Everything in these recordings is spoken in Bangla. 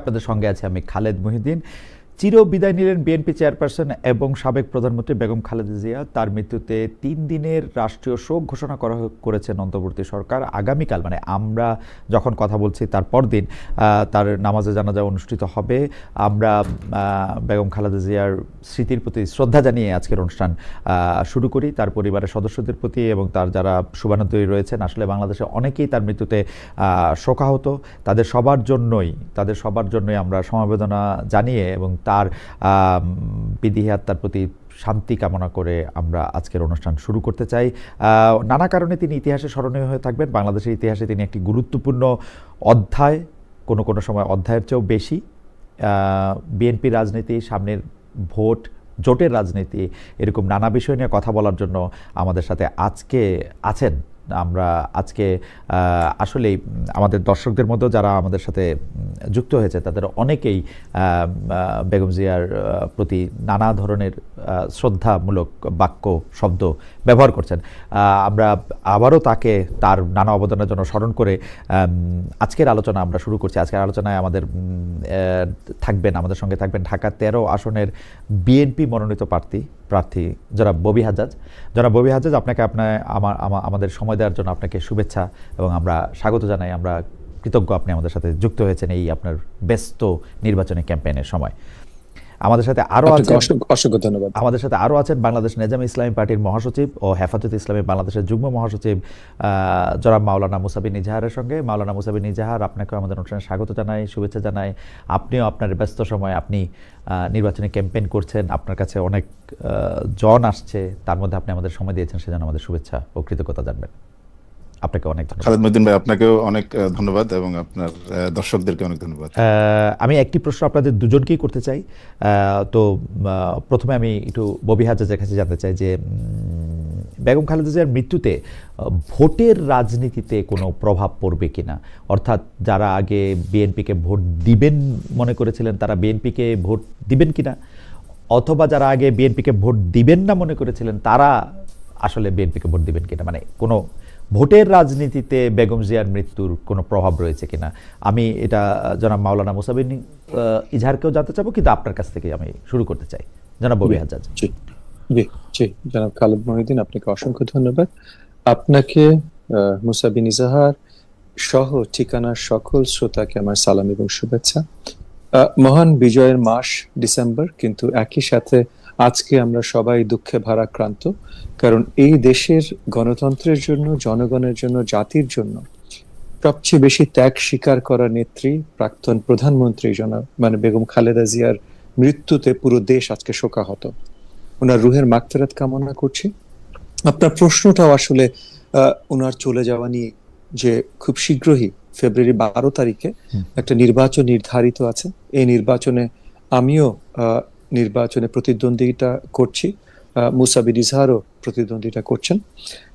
আপনাদের সঙ্গে আছে আমি খালেদ মহিউদ্দিন। চির বিদায় নিলেন বিএনপি চেয়ারপারসন এবং সাবেক প্রধানমন্ত্রী বেগম খালেদা জিয়া। তার মৃত্যুতে তিন দিনের রাষ্ট্রীয় শোক ঘোষণা করা করেছেন অন্তর্বর্তী সরকার। আগামীকাল মানে আমরা যখন কথা বলছি তার পরদিন তার নামাজে জানাজা অনুষ্ঠিত হবে। আমরা বেগম খালেদা জিয়ার স্মৃতির প্রতি শ্রদ্ধা জানিয়ে আজকের অনুষ্ঠান শুরু করি। তার পরিবারের সদস্যদের প্রতি এবং তার যারা শুভানুদ্দয়ী রয়েছেন, আসলে বাংলাদেশে অনেকেই তার মৃত্যুতে শোকাহত। তাদের সবার জন্যই, তাদের সবার জন্যই আমরা সমবেদনা জানিয়ে এবং তার আম, বিধি আত্মার প্রতি শান্তি কামনা করে আমরা আজকের অনুষ্ঠান শুরু করতে চাই। নানা কারণে তিনি ইতিহাসে স্মরণীয় হয়ে থাকবেন। বাংলাদেশের ইতিহাসে তিনি একটি গুরুত্বপূর্ণ অধ্যায় কোনো কোনো সময় অধ্যায়ের চেয়েও বেশি। বিএনপি রাজনীতি সামনের ভোট জোটের রাজনীতি এরকম নানা বিষয় নিয়ে কথা বলার জন্য আমাদের সাথে আজকে আছেন আমরা আজকে আহ, আসলেই আমাদের দর্শকদের মধ্যেও যারা আমাদের সাথে যুক্ত হয়েছে তাদের অনেকেই বেগম জিয়ার প্রতি নানা ধরনের শ্রদ্ধামূলক বাক্য শব্দ ব্যবহার করছেন। আমরা আবারও তাকে তার নানা অবদানের জন্য স্মরণ করে আজকের আলোচনা আমরা শুরু করছি। আজকের আলোচনায় আমাদের থাকবেন আমাদের সঙ্গে থাকবেন ঢাকা তেরো আসনের বিএনপি মনোনীত প্রার্থী প্রার্থী যারা ববি হাজাজ। যারা ববি হাজাজ, আপনাকে আপনার আমার, আমাদের সময় দেওয়ার জন্য আপনাকে শুভেচ্ছা এবং আমরা স্বাগত জানাই। আমরা কৃতজ্ঞ আপনি আমাদের সাথে যুক্ত হয়েছেন এই আপনার ব্যস্ত নির্বাচনী ক্যাম্পেইনের সময়। আমাদের সাথে আরও আপনাকে আছে অসংখ্য ধন্যবাদ। আমাদের সাথে আরও আছেন বাংলাদেশ নেজাম ইসলামী পার্টির মহাসচিব ও হেফাজত ইসলামী বাংলাদেশের যুগ্ম মহাসচিব জনাব মাওলানা মুসাবিন ইজাহারের সঙ্গে। মাওলানা মুসাবিন নিজাহার আপনাকেও আমাদের অনুষ্ঠানে স্বাগত জানাই শুভেচ্ছা জানাই। আপনিও আপনার ব্যস্ত সময় আপনি নির্বাচনী ক্যাম্পেইন করছেন। আপনার কাছে অনেক জন আসছে। তার মধ্যে আপনি আমাদের সময় দিয়েছেন সেজন্য আমাদের শুভেচ্ছা ও কৃতজ্ঞতা জানবেন। আপনাকে অনেক ধন্যবাদ। খালেদ মহিউদ্দিন ভাই আপনাকেও অনেক ধন্যবাদ এবং আপনার দর্শকদেরকে অনেক ধন্যবাদ। আমি একটি প্রশ্ন আপনাদের দুজনকেই করতে চাই। তো প্রথমে আমি একটু ববি হাজাজের কাছে জানতে চাই যে বেগম খালেদা জিয়ার মৃত্যুতে ভোটের রাজনীতিতে কোনো প্রভাব পড়বে কিনা? অর্থাৎ যারা আগে বিএনপিকে ভোট দিবেন মনে করেছিলেন তারা বিএনপিকে ভোট দিবেন কিনা? অথবা যারা আগে বিএনপিকে ভোট দিবেন না মনে করেছিলেন তারা আসলে বিএনপিকে ভোট দিবেন কিনা? মানে কোনো ভোটের রাজনীতিতে বেগম জিয়ার মৃত্যুর কোনো প্রভাব রয়েছে কিনা? আমি এটা জনাব মাওলানা মুসাবিন ইজহারকেও জানতে চাবো কিন্তু আপনার কাছ থেকে আমি শুরু করতে চাই। জনাব ববি হাজাজ। জি জি জনাব খালেদ মহিউদ্দিন আপনাকে অসংখ্য ধন্যবাদ। আপনাকে আহ, মুসা বিন ইজাহার সহ ঠিকানার সকল শ্রোতাকে আমার সালাম এবং শুভেচ্ছা। মহান বিজয়ের মাস ডিসেম্বর কিন্তু একই সাথে আজকে আমরা সবাই দুঃখে ভারাক্রান্ত কারণ এই দেশের গণতন্ত্রের জন্য জনগণের জন্য জাতির জন্য সবচেয়ে বেশি ত্যাগ স্বীকার করা নেত্রী প্রাক্তন প্রধানমন্ত্রী জনাব মানে বেগম খালেদা জিয়ার মৃত্যুতে পুরো দেশ আজকে শোকাহত। ওনার রুহের মাগফিরাত কামনা করছি। আপনার প্রশ্নটাও আসলে আহ, ওনার চলে যাওয়া নিয়ে যে খুব শীঘ্রই ফেব্রুয়ারি বারো তারিখে একটা নির্বাচন নির্ধারিত আছে। এই নির্বাচনে আমিও আহ, নির্বাচনে প্রতিদ্বন্দ্বিতা করছি। আহ, মুসা বিন ইজহারও প্রতিদ্বন্দ্বিতা করছেন।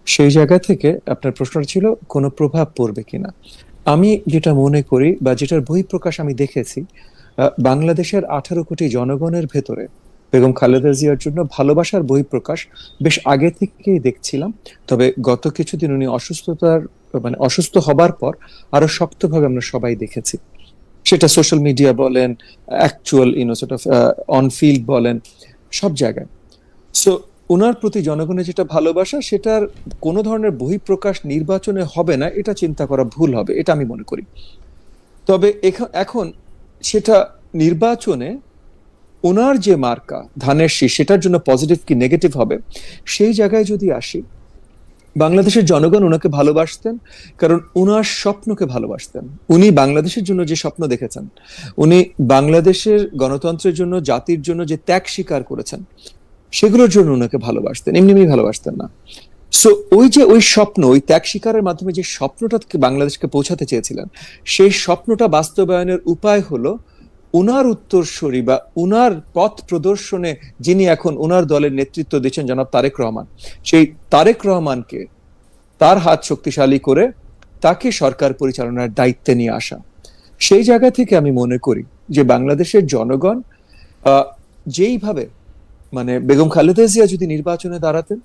সেই জায়গা থেকে আপনার প্রশ্নটা ছিল কোনো প্রভাব পড়বে কিনা? আমি যেটা মনে করি বা যেটার বহিঃপ্রকাশ আমি দেখেছি বাংলাদেশের আঠারো কোটি জনগণের ভেতরে বেগম খালেদা জিয়ার জন্য ভালোবাসার বহিঃপ্রকাশ বেশ আগে থেকেই দেখছিলাম। তবে গত কিছুদিন উনি অসুস্থতার মানে অসুস্থ হবার পর আরও শক্তভাবে আমরা সবাই দেখেছি। সেটা সোশ্যাল মিডিয়া বলেন actual you know sort of on field বলেন, সব জায়গায়। সো ওনার প্রতি জনগণের যেটা ভালোবাসা, সেটার কোনো ধরনের বহিঃপ্রকাশ নির্বাচনে হবে না, এটা চিন্তা করা ভুল হবে, এটা আমি মনে করি। তবে এখন সেটা নির্বাচনে ওনার যে মার্কা, ধানের শীষ, সেটার জন্য পজিটিভ কি নেগেটিভ হবে, সেই জায়গায় যদি আসি বাংলাদেশের জনগণ ওনাকে ভালোবাসতেন, কারণ ওনার স্বপ্নকে ভালোবাসতেন। উনি বাংলাদেশের জন্য যে স্বপ্ন দেখেছেন, উনি বাংলাদেশের গণতন্ত্রের জন্য, জাতির জন্য যে ত্যাগ স্বীকার করেছেন, সেগুলোর জন্য ওনাকে ভালোবাসতেন, এমনি এমনি ভালোবাসতেন না। সো ওই যে ওই স্বপ্ন, ওই ত্যাগ স্বীকারের মাধ্যমে যে স্বপ্নটা বাংলাদেশকে পৌঁছাতে চেয়েছিলেন, সেই স্বপ্নটা বাস্তবায়নের উপায় হলো উনার উত্তরসূরি বা উনার পথ প্রদর্শনে যিনি এখন উনার দলের নেতৃত্ব দিচ্ছেন জনাব তারেক রহমান, সেই তারেক রহমানকে তার হাত শক্তিশালী করে তাকে সরকার পরিচালনার দায়িত্বে নিয়ে আসা। সেই জায়গা থেকে আমি মনে করি যে বাংলাদেশের জনগণ যেইভাবে মানে বেগম খালেদা জিয়া যদি নির্বাচনে দাঁড়াতেন,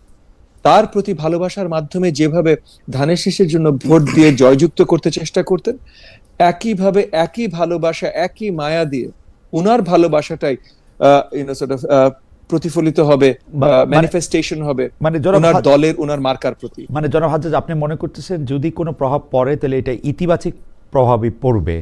তার প্রতি ভালোবাসার মাধ্যমে যেভাবে ধানের শীষের জন্য ভোট দিয়ে জয়যুক্ত করতে চেষ্টা করতেন একইভাবে একই ভালোবাসা একই মায়া দিয়ে উনার ভালোবাসাটাই ইউনো সর্ট অফ প্রতিফলিত হবে ম্যানিফেস্টেশন হবে মানে উনার ওনার দলের ওনার মার্কার প্রতি। মানে জনাব আপনি মনে করতেছেন যদি কোনো প্রভাব পড়ে তাহলে এটা ইতিবাচক প্রভাবই পড়বে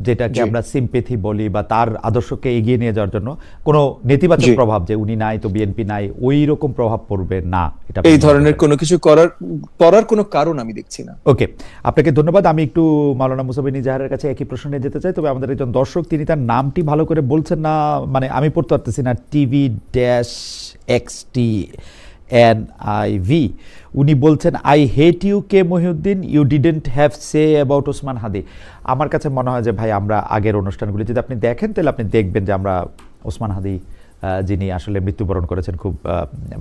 যেটাকে আমরা সিম্পেথি বলি বা তার আদর্শকে এগিয়ে নিয়ে যাওয়ার জন্য কোনো নেতিবাচক প্রভাব যে উনি নাই তো বিএনপি নাই ওই রকম প্রভাব পড়বে না এটা এই ধরনের কোনো কিছু করার করার কোনো কারণ আমি দেখছি না। ওকে আপনাকে ধন্যবাদ। আমি একটু মাওলানা মুসাবিন ইজাহারের কাছে একই প্রশ্নে যেতে চাই তবে আমাদের একজন দর্শক তিনি তার নামটি ভালো করে বলছেন না মানে আমি পড়তে পারতেছি না TV dash X T N I V উনি বলছেন I hate you K Mohiuddin you didn't have say about Osman Hadi আমার কাছে মনে হয় যে, ভাই, আমরা আগের অনুষ্ঠানগুলি যদি আপনি দেখেন, তাহলে আপনি দেখবেন যে আমরা ওসমান হাদি যিনি আসলে মৃত্যুবরণ করেছেন, খুব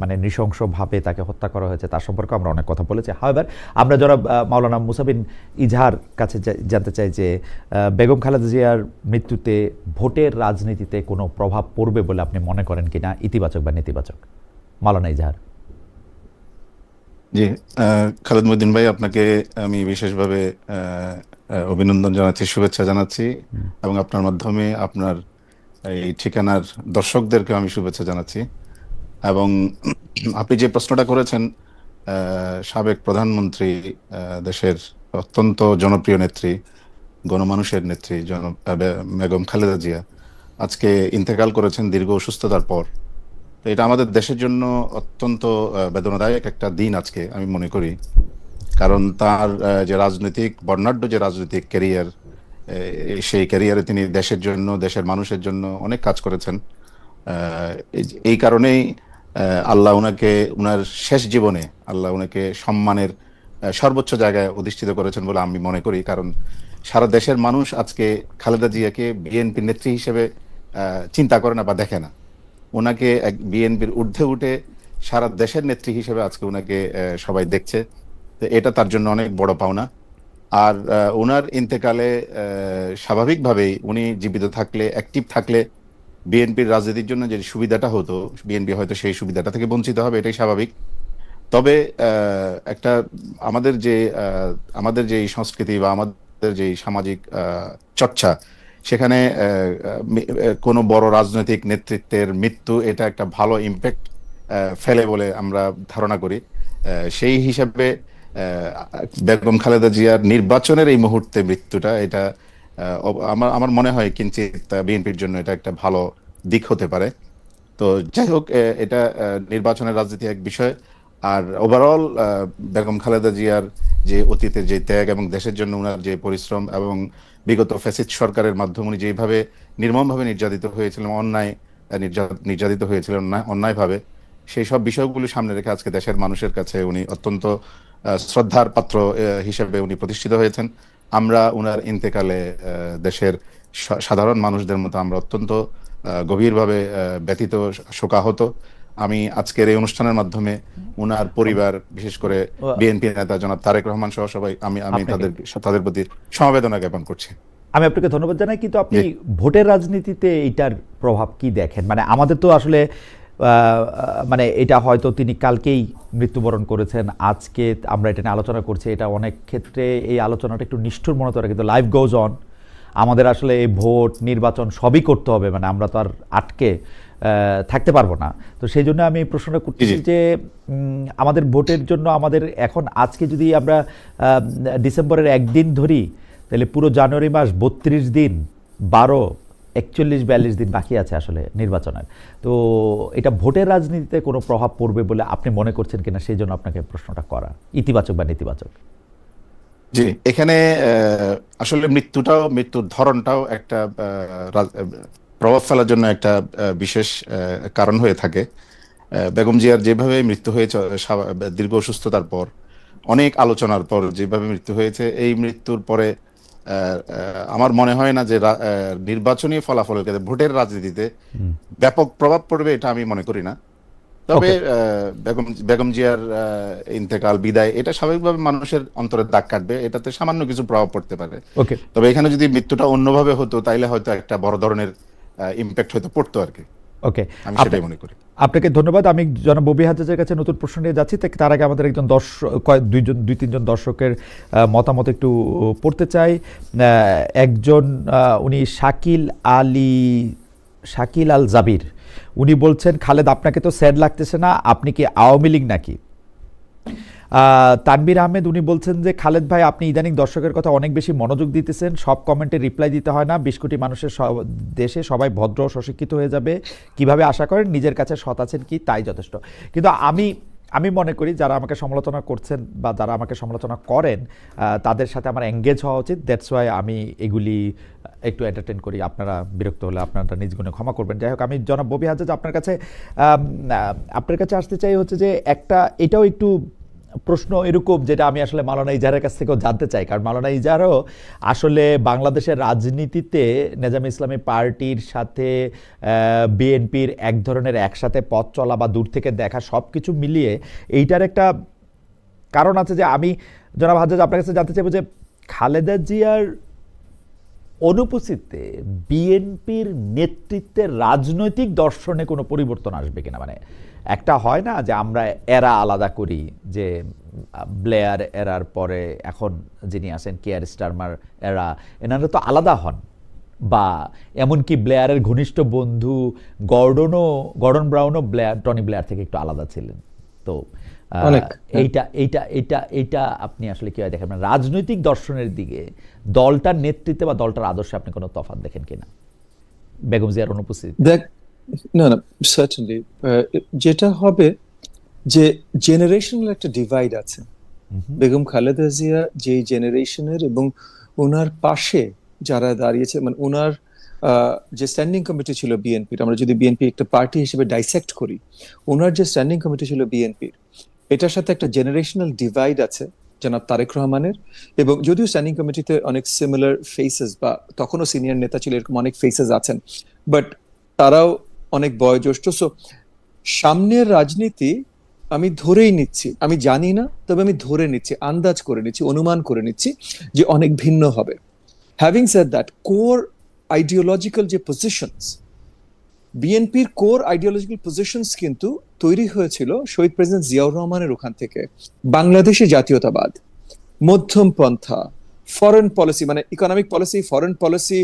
মানে নৃশংসভাবে তাকে হত্যা করা হয়েছে। তার সম্পর্কে আমরা অনেক কথা বলেছি। হাওয়েভার আমরা যারা মাওলানা মুসাবিন ইজহার কাছে জানতে চাই যে বেগম খালেদা জিয়ার মৃত্যুতে ভোটের রাজনীতিতে কোনো প্রভাব পড়বে বলে আপনি মনে করেন কিনা? ইতিবাচক বা নেতিবাচক? মাওলানা ইজহার। জি খালেদ মহিউদ্দিন ভাই আপনাকে আমি বিশেষভাবে অভিনন্দন জানাচ্ছি শুভেচ্ছা জানাচ্ছি এবং আপনার মাধ্যমে আপনার এই ঠিকানার দর্শকদেরকে আমি শুভেচ্ছা জানাচ্ছি। এবং আপনি যে প্রশ্নটা করেছেন সাবেক প্রধানমন্ত্রী দেশের অত্যন্ত জনপ্রিয় নেত্রী গণমানুষের নেত্রী জন বেগম খালেদা জিয়া আজকে ইন্তেকাল করেছেন দীর্ঘ অসুস্থতার পর। তো এটা আমাদের দেশের জন্য অত্যন্ত বেদনাদায়ক একটা দিন আজকে, আমি মনে করি। কারণ তার যে রাজনৈতিক, বর্ণাঢ্য যে রাজনৈতিক ক্যারিয়ার সেই ক্যারিয়ারে তিনি দেশের জন্য, দেশের মানুষের জন্য অনেক কাজ করেছেন। এই- কারণেই আল্লাহ ওনাকে ওনার শেষ জীবনে আল্লাহ ওনাকে সম্মানের সর্বোচ্চ জায়গায় অধিষ্ঠিত করেছেন বলে আমি মনে করি। কারণ সারা দেশের মানুষ আজকে খালেদা জিয়াকে বিএনপি নেত্রী হিসেবে চিন্তা করে না বা দেখে না। ওনাকে এক বিএনপির ঊর্ধ্বে উঠে সারা দেশের নেত্রী হিসেবে আজকে ওনাকে সবাই দেখছে। তো এটা তার জন্য অনেক বড় পাওনা। আর ওনার ইন্তেকালে স্বাভাবিকভাবেই উনি জীবিত থাকলে অ্যাক্টিভ থাকলে বিএনপির রাজনীতির জন্য যে সুবিধাটা হতো, বিএনপি হয়তো সেই সুবিধাটা থেকে বঞ্চিত হবে, এটাই স্বাভাবিক। তবে একটা আমাদের যে আমাদের যে সংস্কৃতি বা আমাদের যে সামাজিক চর্চা সেখানে কোনো বড় রাজনৈতিক নেতৃত্বের মৃত্যু এটা একটা ভালো ইম্প্যাক্ট ফেলে বলে আমরা ধারণা করি। সেই হিসাবে বেগম খালেদা জিয়ার নির্বাচনের এই মুহূর্তে মৃত্যুটা এটা আমার আমার মনে হয় কিঞ্চিত বিএনপির জন্য এটা একটা ভালো দিক হতে পারে। তো যাই হোক এটা নির্বাচনের রাজনীতি এক বিষয়। আর ওভারঅল বেগম খালেদা জিয়ার যে অতীতের যে ত্যাগ এবং দেশের জন্য ওনার যে পরিশ্রম এবং বিগত ফ্যাসিস্ট সরকারের মাধ্যমে উনি যেভাবে নির্মমভাবে নির্যাতিত হয়েছিলেন অন্যায় নির্যাতিত হয়েছিলেন অন্যায় অন্যায়ভাবে সেই সব বিষয়গুলো সামনে রেখে আজকে দেশের মানুষের কাছে উনি অত্যন্ত শ্রদ্ধার পাত্র হিসেবে উনি প্রতিষ্ঠিত হয়েছেন। আমরা উনার ইন্তেকালে দেশের সাধারণ মানুষদের মতো আমরা অত্যন্ত গভীরভাবে আহ, ব্যথিত শোকাহত। আমি আজকের এই অনুষ্ঠানের মাধ্যমে উনার পরিবার বিশেষ করে বিএনপি নেতা জনাব তারেক রহমান সহ সবাই আমি আমি তাদের তাদের প্রতি সমবেদনা জ্ঞাপন করছি। আমি আপনাকে ধন্যবাদ জানাই কিন্তু আপনি ভোটের রাজনীতিতে এটার প্রভাব কি দেখেন? মানে আমাদের তো আসলে আহ, মানে এটা হয়তো তিনি কালকেই মৃত্যুবরণ করেছেন আজকে আমরা এটা নিয়ে আলোচনা করছি এটা অনেক ক্ষেত্রে এই আলোচনাটা একটু নিষ্ঠুর মনে করে কিন্তু লাইফ গোজ অন আমাদের আসলে এই ভোট নির্বাচন সবই করতে হবে মানে আমরা তো আর আটকে থাকতে পারব না। তো সেই জন্য আমি প্রশ্নটা করতেছি জি। যে আমাদের ভোটের জন্য আমাদের এখন আজকে যদি আমরা ডিসেম্বরের একদিন ধরি তাহলে পুরো জানুয়ারি মাস বত্রিশ দিন বারো একচল্লিশ বিয়াল্লিশ দিন বাকি আছে আসলে নির্বাচনের। তো এটা ভোটের রাজনীতিতে কোনো প্রভাব পড়বে বলে আপনি মনে করছেন কিনা সেই জন্য আপনাকে প্রশ্নটা করা ইতিবাচক বা নেতিবাচক? জি। এখানে আসলে মৃত্যুটাও মৃত্যুর ধরনটাও একটা প্রভাব ফেলার জন্য একটা বিশেষ কারণ হয়ে থাকে। বেগম জিয়ার যেভাবে মৃত্যু হয়েছে দীর্ঘ অসুস্থতার পর অনেক আলোচনার পর যেভাবে মৃত্যু হয়েছে এই মৃত্যুর পরে আমার মনে হয় না যে নির্বাচনী ফলাফলের ক্ষেত্রে ভোটের রাজনীতিতে ব্যাপক প্রভাব পড়বে এটা আমি মনে করি না। তবে বেগম বেগম জিয়ার ইন্তেকাল বিদায় এটা স্বাভাবিকভাবে মানুষের অন্তরে দাগ কাটবে এটাতে সামান্য কিছু প্রভাব পড়তে পারে। তবে এখানে যদি মৃত্যুটা অন্যভাবে হতো তাইলে হয়তো একটা বড় ধরনের ইম্প্যাক্ট হয়তো পড়তো আর কি। ওকে আমি সেটাই মনে করি। আপনাকে ধন্যবাদ। আমি জনাব ববি হাজাজের কাছে নতুন প্রশ্ন নিয়ে যাচ্ছি। তার আগে আমাদের একজন দর্শক কয়েক দুইজন দুই তিনজন দর্শকের মতামত একটু পড়তে চাই। একজন উনি শাকিল আলী শাকিল আল জাবির। উনি বলছেন খালেদ আপনাকে তো স্যাড লাগতেছে না আপনি কি আওয়ামী লীগ নাকি? আহ, তানভীর আহমেদ উনি বলছেন যে খালেদ ভাই আপনি ইদানিং দর্শকের কথা অনেক বেশি মনোযোগ দিতেছেন সব কমেন্টে রিপ্লাই দিতে হয় না বিশ কোটি মানুষের দেশে সবাই ভদ্র সশিক্ষিত হয়ে যাবে কীভাবে আশা করেন নিজের কাছে সৎ আছেন কি তাই যথেষ্ট। কিন্তু আমি আমি মনে করি যারা আমাকে সমালোচনা করছেন বা যারা আমাকে সমালোচনা করেন তাদের সাথে আমার এঙ্গেজ হওয়া উচিত দ্যাটস ওয়াই আমি এগুলি একটু এন্টারটেন করি, আপনারা বিরক্ত হলে আপনারা নিজ গুণে ক্ষমা করবেন। যাই হোক, আমি জনাব ববি হাজাজ আপনার কাছে আপনার কাছে আসতে চাই হচ্ছে যে একটা, এটাও একটু প্রশ্ন এরকম যেটা আমি আসলে মালানা ইজাহারের কাছ থেকেও জানতে চাই। কারণ মালানা ইজাহারও আসলে বাংলাদেশের রাজনীতিতে নেজাম ইসলামী পার্টির সাথে বিএনপির এক ধরনের একসাথে পথ চলা বা দূর থেকে দেখা সব কিছু মিলিয়ে এইটার একটা কারণ আছে যে আমি জনাব হাজাজ আপনার কাছে জানতে চাইব যে খালেদা জিয়ার অনুপস্থিতিতে বিএনপির নেতৃত্বের রাজনৈতিক দর্শনে কোনো পরিবর্তন আসবে কিনা? মানে একটা হয় না যে আমরা এরা আলাদা করি, যে ব্লেয়ার এরার পরে এখন যিনি আছেন কেয়ার স্টারমার এরা, এনারা তো আলাদা হন। বা এমনকি ব্লেয়ারের ঘনিষ্ঠ বন্ধু গর্ডনও, গর্ডন ব্রাউনও ব্লেয়ার, টনি ব্লেয়ার থেকে একটু আলাদা ছিলেন। তো এইটা এইটা এইটা এইটা আপনি আসলে কীভাবে দেখেন মানে রাজনৈতিক দর্শনের দিকে দলটার নেতৃত্বে বা দলটার আদর্শে আপনি কোনো তফাত দেখেন কিনা? বেগম জিয়ার অনুপস্থিতি দেখ না না সার্টেনলি যেটা হবে যে জেনারেশনাল একটা ডিভাইড আছে। বেগম খালেদা জিয়া যে জেনারেশনের এবং ওনার পাশে যারা দাঁড়িয়েছে মানে ওনার আহ, যে স্ট্যান্ডিং কমিটি ছিল বিএনপির আমরা যদি বিএনপি একটা পার্টি হিসেবে ডাইসেক্ট করি ওনার যে স্ট্যান্ডিং কমিটি ছিল বিএনপির এটার সাথে একটা জেনারেশনাল ডিভাইড আছে, জনাব তারেক রহমানের। এবং যদিও স্ট্যান্ডিং কমিটিতে অনেক সিমিলার ফেসেস বা তখনও সিনিয়র নেতা ছিল, এরকম অনেক ফেসেস আছেন বাট তারাও অনেক বয়োজ্যেষ্ঠ। সো সামনের রাজনীতি আমি ধরেই নিচ্ছি, আমি জানি না, তবে আমি ধরে নিচ্ছি, আন্দাজ করে নিচ্ছি, অনুমান করে নিচ্ছি যে অনেক ভিন্ন হবে। Having said that core ideological যে পজিশনস বিএনপির কোর আইডিওলজিক্যাল পজিশনস কিন্তু তৈরি হয়েছিল শহীদ প্রেসিডেন্ট জিয়াউর রহমানের ওখান থেকে। বাংলাদেশে জাতীয়তাবাদ, মধ্যম পন্থা ফরেন পলিসি মানে economic policy foreign policy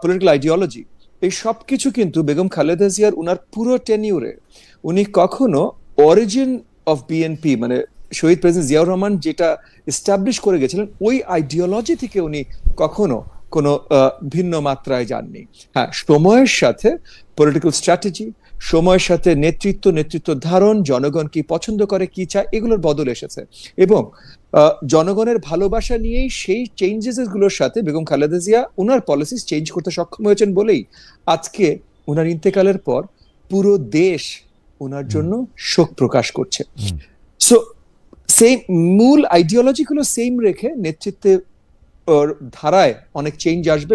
political ideology এই সব কিছু কিন্তু বেগম খালেদা জিয়ার উনার পুরো টেনিউরে উনি কখনো অরিজিন অফ বিএনপি মানে শহীদ প্রেসিডেন্ট জিয়াউর রহমান যেটা এস্টাবলিশ করে গেছিলেন, ওই আইডিওলজি থেকে উনি কখনো কোনো ভিন্ন মাত্রায় যাননি। হ্যাঁ সময়ের সাথে পলিটিক্যাল স্ট্র্যাটেজি সময়ের সাথে নেতৃত্ব নেতৃত্ব ধারণ জনগণ কি পছন্দ করে কি চায় এগুলোর বদল এসেছে। এবং জনগণের ভালোবাসা নিয়েই সেই চেঞ্জেসগুলোর সাথে বেগম খালেদা জিয়া উনার পলিসিস চেঞ্জ করতে সক্ষম হয়েছেন বলেই আজকে উনার ইন্তেকালের পর পুরো দেশ ওনার জন্য শোক প্রকাশ করছে। সো সেম মূল আইডিওলজি গুলো সেম রেখে নেতৃত্বে ধারায় অনেক চেঞ্জ আসবে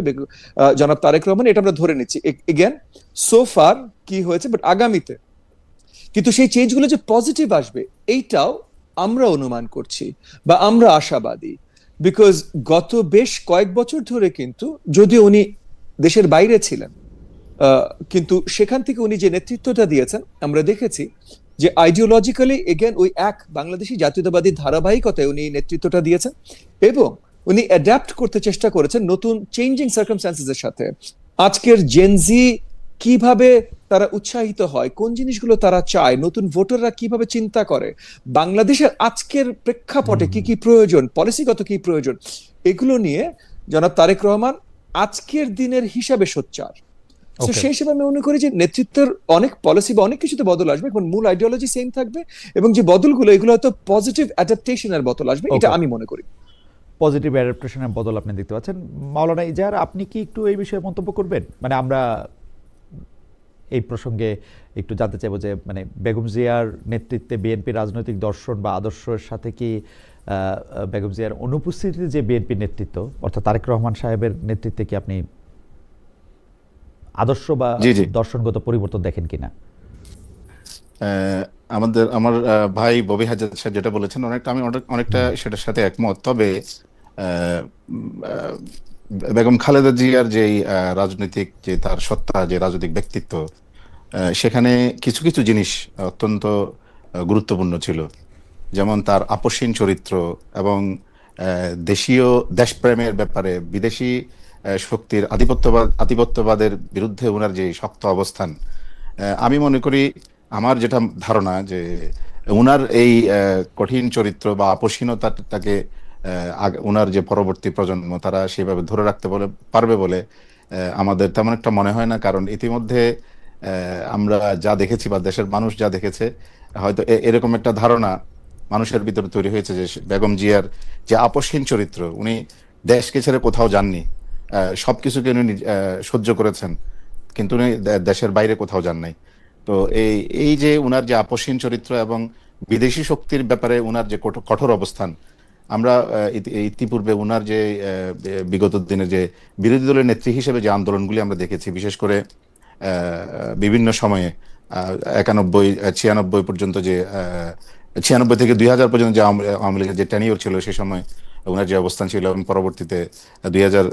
জনাব তারেক রহমান, এটা আমরা ধরে নিচ্ছি। এগেন সো ফার কি হয়েছে বাট আগামীতে। কিন্তু সেই চেঞ্জগুলো যে পজিটিভ আসবে, এইটাও আমরা অনুমান করছি বা আমরা আশাবাদী। বিকজ গত বেশ কয়েক বছর ধরে কিন্তু যদিও উনি দেশের বাইরে ছিলেন কিন্তু সেখান থেকে উনি যে নেতৃত্বটা দিয়েছেন, আমরা দেখেছি যে আইডিওলজিক্যালি এগেন ওই এক বাংলাদেশি জাতীয়তাবাদী ধারাবাহিকতায় উনি নেতৃত্বটা দিয়েছেন এবং উনি অ্যাডাপ্ট করতে চেষ্টা করেছেন নতুন চেঞ্জিং সার্কামস্টান্সেস এর সাথে। আজকের জেনজি কীভাবে তারা উৎসাহিত হয় কোন জিনিসগুলো তারা চায় নতুন ভোটাররা কীভাবে চিন্তা করে বাংলাদেশের আজকের প্রেক্ষাপটে কি কি প্রয়োজন পলিসিগত কি প্রয়োজন এগুলো নিয়ে জনাব তারেক রহমান আজকের দিনের হিসাবে সোচ্চার। তো সেই হিসেবে আমি মনে করি যে নেতৃত্বের অনেক পলিসি বা অনেক কিছুতে বদল আসবে এখন মূল আইডিওলজি সেম থাকবে এবং যে বদলগুলো এগুলো হয়তো পজিটিভ অ্যাডাপ্টেশনের বদল আসবে এটা আমি মনে করি। পজিটিভ অ্যাডাপ্টেশনের বদল আপনি দেখতে পাচ্ছেন। মাওলানা ইজাহার আপনি কি একটু এই বিষয়ে মন্তব্য করবেন? মানে আমরা এই প্রসঙ্গে একটু জানতে চাইব যে মানে বেগম জিয়ার নেতৃত্বে বিএনপি রাজনৈতিক দর্শন বা আদর্শের সাথে কি বেগম জিয়ার অনুপস্থিতিতে যে বিএনপি নেতৃত্ব অর্থাৎ তারেক রহমান সাহেবের নেতৃত্বে কি আপনি আদর্শ বা। দর্শনগত পরিবর্তন দেখেন কিনা? আমাদের, আমার ভাই ববি হাজার সাহেব যেটা বলেছেন, অনেকটা আমি অনেক- অনেকটা সেটার সাথে একমত। তবে বেগম খালেদা জিয়ার যে রাজনৈতিক যে তার সত্তা, যে রাজনৈতিক ব্যক্তিত্ব সেখানে কিছু কিছু জিনিস অত্যন্ত গুরুত্বপূর্ণ ছিল। যেমন তার আপসীন চরিত্র এবং দেশীয় দেশপ্রেমের ব্যাপারে বিদেশি শক্তির আধিপত্যবাদ, আধিপত্যবাদের বিরুদ্ধে ওনার যে শক্ত অবস্থান আমি মনে করি আমার যেটা ধারণা যে ওনার এই কঠিন চরিত্র বা আপসীনতাটাকে আহ, আগ- ওনার যে পরবর্তী প্রজন্ম তারা সেভাবে ধরে রাখতে বলে পারবে বলে আমাদের তেমন একটা মনে হয় না। কারণ ইতিমধ্যে আমরা যা দেখেছি বা দেশের মানুষ যা দেখেছে হয়তো এরকম একটা ধারণা মানুষের ভিতরে তৈরি হয়েছে যে বেগম জিয়ার যে আপসহীন চরিত্র উনি দেশকে ছেড়ে কোথাও যাননি। আহ, সবকিছুকে উনি সহ্য করেছেন। কিন্তু উনি দেশের বাইরে কোথাও যান নাই। তো এই এই যে উনার যে আপসহীন চরিত্র এবং বিদেশি শক্তির ব্যাপারে উনার যে কঠো- কঠোর অবস্থান, আমরা ইতিপূর্বে উনার যে বিগত দিনে যে বিরোধী দলের নেত্রী হিসেবে যে আন্দোলনগুলি আমরা দেখেছি, বিশেষ করে বিভিন্ন সময়ে একানব্বই ছিয়ানব্বই পর্যন্ত যে ছিয়ানব্বই থেকে দুই হাজার পর্যন্ত যে আওয়ামী লীগের যে টেনিওর ছিল সেই সময় ওনার যে অবস্থান ছিল এবং পরবর্তীতে দুই হাজার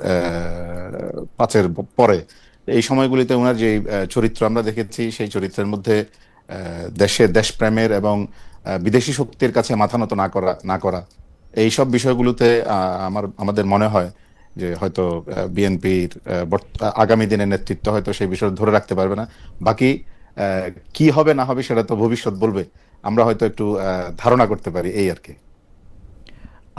পাঁচের পরে এই সময়গুলিতে ওনার যে চরিত্র আমরা দেখেছি, সেই চরিত্রের মধ্যে দেশের দেশপ্রেমের এবং বিদেশি শক্তির কাছে মাথা নত না করা না করা, এই সব বিষয়গুলোতে আমার, আমাদের মনে হয় যে হয়তো বিএনপির আগামী দিনের নেতৃত্ব হয়তো সেই বিষয় ধরে রাখতে পারবে না। বাকি কি হবে না হবে সেটা তো ভবিষ্যৎ বলবে। আমরা হয়তো একটু ধারণা করতে পারি, এই আর কি।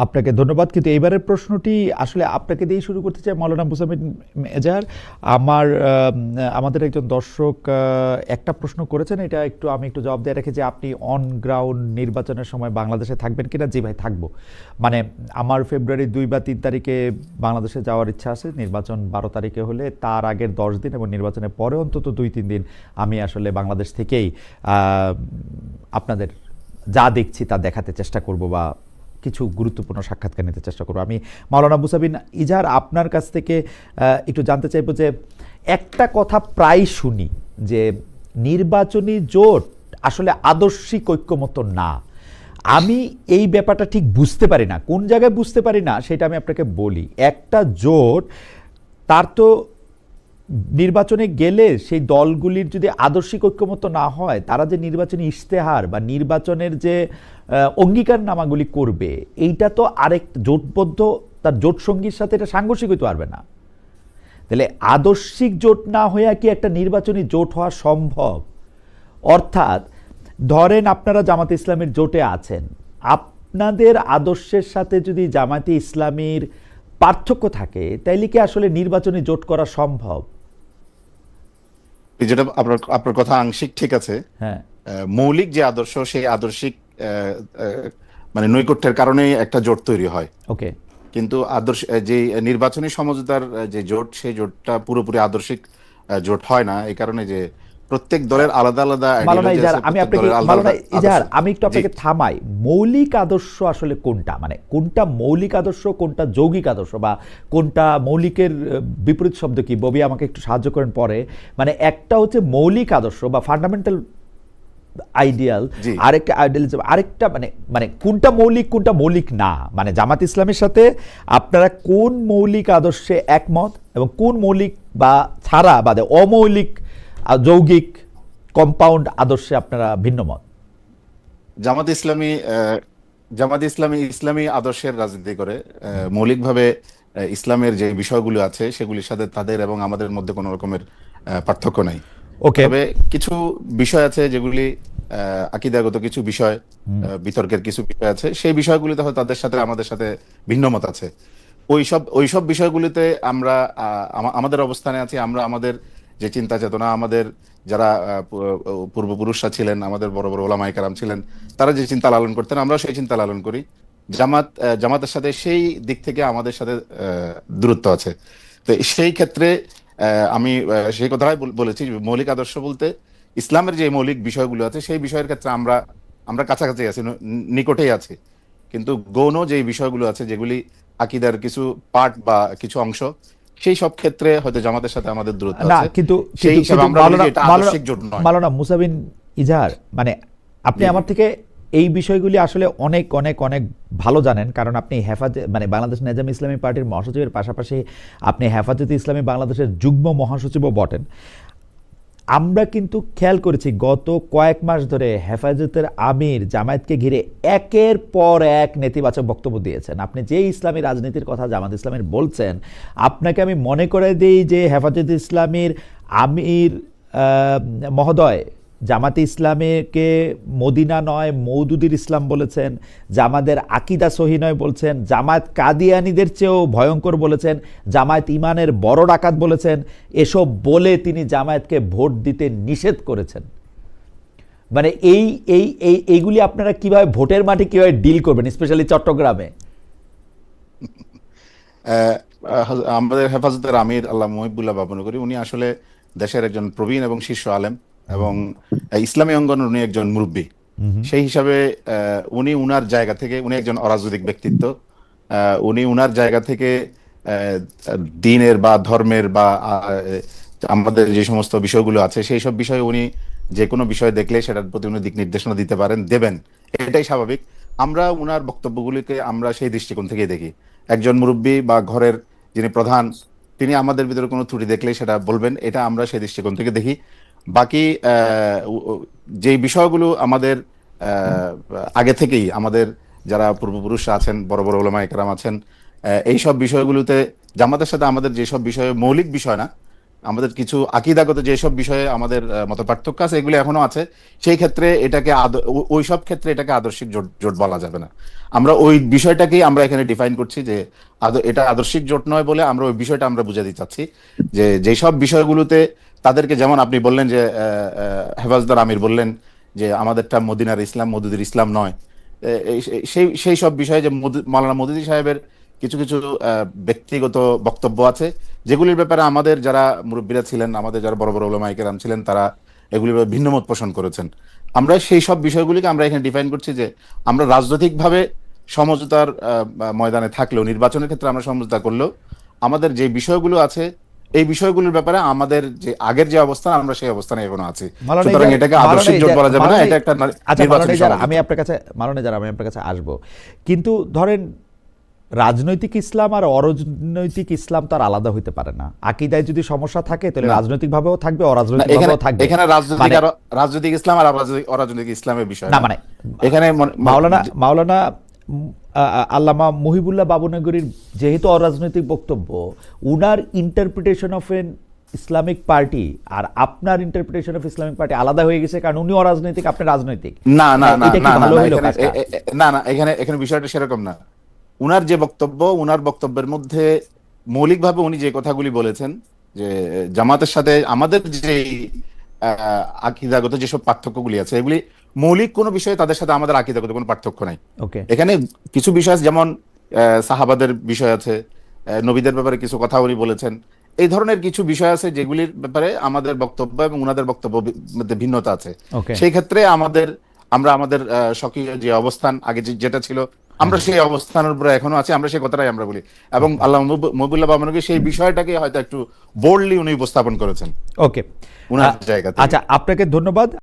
আপনাকে ধন্যবাদ। কিন্তু এইবারের প্রশ্নটি আসলে আপনাকে দিয়েই শুরু করতে চাই মৌলানা মুসামিন মেজার। আমার আমাদের একজন দর্শক একটা প্রশ্ন করেছেন, এটা একটু আমি একটু জবাব দিয়ে রাখি যে আপনি অন গ্রাউন্ড নির্বাচনের সময় বাংলাদেশে থাকবেন কিনা? জি ভাই, থাকব। মানে আমার ফেব্রুয়ারি দুই বা তিন তারিখে বাংলাদেশে যাওয়ার ইচ্ছা আছে। নির্বাচন বারো তারিখে হলে তার আগের দশ দিন এবং নির্বাচনের পরে অন্তত দুই, তিন দিন আমি আসলে বাংলাদেশ থেকেই আপনাদের যা দেখছি তা দেখাতে চেষ্টা করব বা কিছু গুরুত্বপূর্ণ সাক্ষাৎকার নিতে চেষ্টা করব। আমি মাওলানা মুসাবিন ইজার আপনার কাছ থেকে একটু জানতে চাইব যে একটা কথা প্রায় শুনি যে নির্বাচনী জোট আসলে আদর্শিক ঐক্যমত না। আমি এই ব্যাপারটা ঠিক বুঝতে পারি না। কোন জায়গায় বুঝতে পারি না সেটা আমি আপনাকে বলি। একটা জোট, তার তো নির্বাচনে গেলে সেই দলগুলির যদি আদর্শিক ঐক্যমত না হয় তারা যে নির্বাচনী ইশতেহার বা নির্বাচনের যে আহ, অঙ্গীকারনামাগুলি করবে এইটা তো আরেক জোটবদ্ধ তার জোট সঙ্গীর সাথে এটা সাংঘর্ষিক হইতে পারবে না। তাহলে আদর্শিক জোট না হয়ে কি একটা নির্বাচনী জোট হওয়া সম্ভব? অর্থাৎ ধরেন আপনারা জামাতে ইসলামের জোটে আছেন আপনাদের আদর্শের সাথে যদি জামাতে ইসলামীর পার্থক্য থাকে তাইলে কি আসলে নির্বাচনী জোট করা সম্ভব? যেটা আপনার আপনার কথা আংশিক ঠিক আছে। হ্যাঁ। মৌলিক যে আদর্শ সেই আদর্শিক মানে নৈকট্যের কারণেই একটা জোট তৈরি হয়। ওকে। কিন্তু আদর্শ যে নির্বাচনী সমঝোতার যে জোট সেই জোটটা পুরোপুরি আদর্শিক জোট হয় না। এই কারণে যে প্রত্যেক দলের আলাদা আলাদা ideology আমি আপনাকে আলাদা ইজাহার আমি একটু আপনাকে থামাই। মৌলিক আদর্শ আসলে কোনটা? মানে কোনটা মৌলিক আদর্শ কোনটা যৌগিক আদর্শ? বা কোনটা মৌলিকের বিপরীত শব্দ কি? ববি আমাকে একটু সাহায্য করেন পরে। মানে একটা হচ্ছে মৌলিক আদর্শ বা ফান্ডামেন্টাল আইডিয়াল। আরেকটা আইডিয়ালিজম আরেকটা মানে মানে কোনটা মৌলিক কোনটা মৌলিক না? মানে জামাত ইসলামের সাথে আপনারা কোন মৌলিক আদর্শে একমত এবং কোন মৌলিক বা ছাড়া বাদে অমৌলিক যৌগিক কম্পাউন্ড আদর্শে আপনারা ভিন্ন মত জামাত ইসলামী জামাত ইসলামী ইসলামী আদর্শের রাজনীতি করে মৌলিকভাবে ইসলামের যে বিষয়গুলো আছে সেগুলির সাথে তাদের এবং আমাদের মধ্যে কোনো রকমের পার্থক্য নাই। ওকে তবে কিছু বিষয় আছে যেগুলি আকিদাগত কিছু বিষয় বিতর্কের কিছু বিষয় আছে সেই বিষয়গুলিতে হয়তো তাদের সাথে আমাদের সাথে ভিন্ন মত আছে। ওইসব ওইসব বিষয়গুলিতে আমরা আমাদের অবস্থানে আছি আমরা আমাদের যে চিন্তা চেতনা আমাদের, যারা পূর্বপুরুষরা ছিলেন, আমাদের বড় বড় ওলামাই কারাম ছিলেন, তারা যে চিন্তা লালন করতেন, আমরাও সেই চিন্তা লালন করি। জামাত জামাতের সাথে সেই দিক থেকে আমাদের সাথে দূরত্ব আছে। তো সেই ক্ষেত্রে আমি সেই কথাই বলেছি, মৌলিক আদর্শ বলতে, ইসলামের যে মৌলিক বিষয়গুলো আছে, সেই বিষয়ের ক্ষেত্রে আমরা আমরা কাছাকাছি আছি নিকটেই আছি। কিন্তু গৌণ যে বিষয়গুলো আছে, যেগুলি আকিদার কিছু পার্ট বা কিছু অংশ সেই সব ক্ষেত্রে হয়তো জামাতের সাথে আমাদের দূরত্ব না আছে। কিন্তু সেই হিসাবে আমরা এটা আদর্শিক জোট নয়। মালানা মুসাবিন ইজার মানে আপনি আমার থেকে এই বিষয়গুলি আসলে অনেক অনেক অনেক ভালো জানেন কারণ আপনি হেফাজত মানে বাংলাদেশ নেজাম ইসলামী পার্টির মহাসচিবের পাশাপাশি আপনি হেফাজতে ইসলামী বাংলাদেশের যুগ্ম মহাসচিবও বটেন। আমরা কিন্তু খেয়াল করেছি, গত কয়েক মাস ধরে হেফাজতের আমির জামায়াতকে ঘিরে একের পর এক নেতিবাচক বক্তব্য দিয়েছেন। আপনি যে ইসলামী রাজনীতির কথা জামাত ইসলামের বলছেন, আপনাকে আমি মনে করে দিই যে হেফাজত ইসলামীর আমির মহোদয় জামাতে ইসলামীকে মদিনা নয় মৌদুদির ইসলাম বলেছেন জামাদের আকিদা সহি নয় বলছেন জামায়াত কাদিয়ানিদের চেয়েও ভয়ঙ্কর বলেছেন জামায়াত ইমানের বড় ডাকাত বলেছেন, এসব বলে তিনি জামায়াতকে ভোট দিতে নিষেধ করেছেন। মানে এই এই এই, এইগুলি আপনারা কীভাবে ভোটের মাঠে কীভাবে ডিল করবেন স্পেশালি চট্টগ্রামে? আমাদের হেফাজতের আমির আল্লাহ মহিবুল্লাহ বাবনগরী, উনি আসলে দেশের একজন প্রবীণ এবং শীর্ষ আলেম। এবং ইসলামী অঙ্গনের উনি একজন মুরব্বী। সেই হিসাবে উনি উনার জায়গা থেকে উনি একজন অরাজনৈতিক ব্যক্তিত্ব। উনি উনার জায়গা থেকে দিনের বা ধর্মের বা আমাদের যে সমস্ত বিষয়গুলো আছে সেই সব বিষয়ে উনি যে কোনো বিষয় দেখলে সেটার প্রতি উনি দিক নির্দেশনা দিতে পারেন দেবেন। এটাই স্বাভাবিক। আমরা উনার বক্তব্যগুলিকে আমরা সেই দৃষ্টিকোণ থেকে দেখি। একজন মুরব্বী বা ঘরের যিনি প্রধান তিনি আমাদের ভিতরে কোনো ত্রুটি দেখলে সেটা বলবেন এটা আমরা সেই দৃষ্টিকোণ থেকে দেখি। বাকি যে বিষয়গুলো আমাদের আগে থেকেই আমাদের যারা পূর্বপুরুষরা আছেন, বড় বড় ওলামা একরাম আছেন এই সব বিষয়গুলোতে, জামাতের সাথে আমাদের যেসব বিষয়ে মৌলিক বিষয় না, আমাদের কিছু আকিদাগত যেসব বিষয়ে আমাদের মত পার্থক্য আছে, এগুলো এখনও আছে, সেই ক্ষেত্রে এটাকে ওই সব ক্ষেত্রে এটাকে আদর্শিক জোট জোট বলা যাবে না। আমরা ওই বিষয়টাকেই আমরা এখানে ডিফাইন করছি যে এটা আদর্শিক জোট নয় বলে আমরা ওই বিষয়টা আমরা বুঝাতে চাচ্ছি যে, যেসব বিষয়গুলোতে তাদেরকে যেমন আপনি বললেন যে হেফাজদার আমির বললেন যে, আমাদেরটা মদিনার ইসলাম মদুদির ইসলাম নয়। সেই সেই সব বিষয়ে যে মাওলানা মদুদি সাহেবের কিছু কিছু ব্যক্তিগত বক্তব্য আছে, যেগুলির ব্যাপারে আমাদের যারা মুরব্বীরা ছিলেন, আমাদের যারা বড় বড় ওলামা ইকেরাম ছিলেন, তারা এগুলির ভিন্ন মত পোষণ করেছেন। আমরা সেই সব বিষয়গুলিকে আমরা এখানে ডিফাইন করছি যে, আমরা রাজনৈতিকভাবে সমঝোতার ময়দানে থাকলেও, নির্বাচনের ক্ষেত্রে আমরা সমঝোতা করলেও, আমাদের যে বিষয়গুলো আছে এই বিষয়গুলোর ব্যাপারে আমাদের যে আগের যে অবস্থান আমরা সেই অবস্থানে এখনও আছি। সুতরাং এটাকে আদর্শিক জোট বলা যাবে না এটা একটা আচ্ছা আমি আপনার কাছে মালানা যারা আমি আপনার কাছে আসব। কিন্তু ধরেন রাজনৈতিক ইসলাম আর অরাজনৈতিক ইসলাম তার আলাদা হইতে পারে না। আকিদায় যদি সমস্যা থাকে তাহলে রাজনৈতিক ভাবেও থাকবে অরাজনৈতিক ভাবেও থাকবে। এখানে রাজনৈতিক মানে- আর রাজনৈতিক ইসলাম আর অরাজনৈতিক- ইসলামের বিষয় না। মানে এখানে মাওলানা মাওলানা আল্লামা মহিবুল্লাহ বাবুনগরীর যেহেতু অরাজনৈতিক বক্তব্য উনার interpretation of an Islamic party আর আপনার ইন্টারপ্রিটেশন অফ ইসলামিক পার্টি আলাদা হয়ে গেছে কারণ উনি অরাজনৈতিক আপনি রাজনৈতিক। না না না না না, এখানে এখানে বিষয়টা সেরকম না। উনার যে বক্তব্য উনার বক্তব্যের মধ্যে মৌলিকভাবে উনি যে কথাগুলি বলেছেন যে জামাতের সাথে আমাদের যে আকিদাগত যেসব পার্থক্যগুলি আছে এগুলি মৌলিক কোনো বিষয়ে তাদের সাথে আমাদের আকিদাগত কোনো পার্থক্য নাই। এখানে কিছু বিষয় যেমন সাহাবাদের বিষয় আছে নবীদের ব্যাপারে কিছু কথা উনি বলেছেন। এই ধরনের কিছু বিষয় আছে যেগুলির ব্যাপারে আমাদের বক্তব্য এবং উনাদের বক্তব্য মধ্যে ভিন্নতা আছে। সেই ক্ষেত্রে আমাদের আমরা আমাদের স্বকীয় যে অবস্থান আগে যেটা ছিল আমরা সেই অবস্থানের উপরে এখনও আছি আমরা সেই কথাটাই আমরা বলি। এবং আল্লাহ মহবুল্লাহ বামনকে সেই বিষয়টাকে হয়তো একটু বোল্ডলি উনি উপস্থাপন করেছেন। ওকে আচ্ছা আপনাকে ধন্যবাদ।